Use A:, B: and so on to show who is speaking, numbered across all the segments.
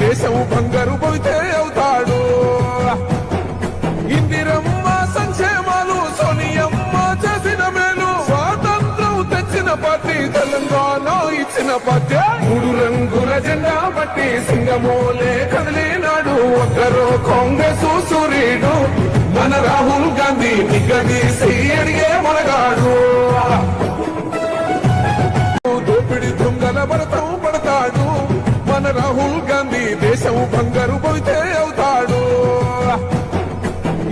A: దేశము బంగారు పోతే అవుతాడు. ఇందిరమ్మ సంక్షేమాలు సోనియమ్మ చేసిన మేలు స్వాతంత్రం తెచ్చిన పార్టీ తెలంగాణ ఇచ్చిన పార్టీ. మూడు రంగుల జెండా పట్టి సింగమోలే కదిలినాడు. ఒకరు కాంగ్రెస్ సూర్యుడు. మన రాహుల్ గాంధీ నిగదీసి మన రాహుల్ గాంధీ దేశం బంగారు పోయితే అవుతాడు.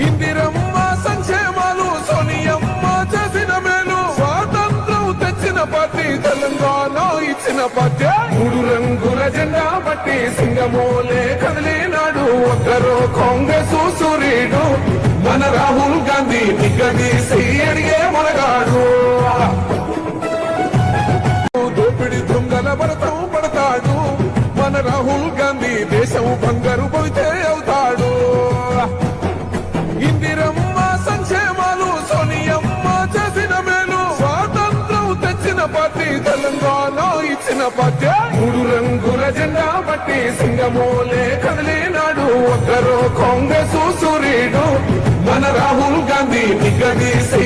A: ఇందిరమ్మ సంక్షేమాలు సోనియమ్మ చేసిన మేలు స్వాతంత్రం తెచ్చిన పార్టీ తెలంగాణ ఇచ్చిన పార్టీ. మూడు రంగుల జెండా పట్టి సింగమోలే కదిలినాడు. ఒక్కరో కాంగ్రెస్ సూర్యుడు. మన రాహుల్ గాంధీ నిగదీసి మన రాహుల్ గాంధీ దేశం బంగారు పోతే అవుతాడు. ఇందిరమ్మ సంక్షేమాలు సోనియమ్మ చేసిన మేలు స్వాతంత్రం తెచ్చిన పార్టీ తెలంగాణ ఇచ్చిన పార్టీ మూడు రంగుల జెండా బట్టి సింగమోలే కదిలినాడు. ఒకరు కాంగ్రెస్ సూర్యుడు. మన రాహుల్ గాంధీ నిగదీసి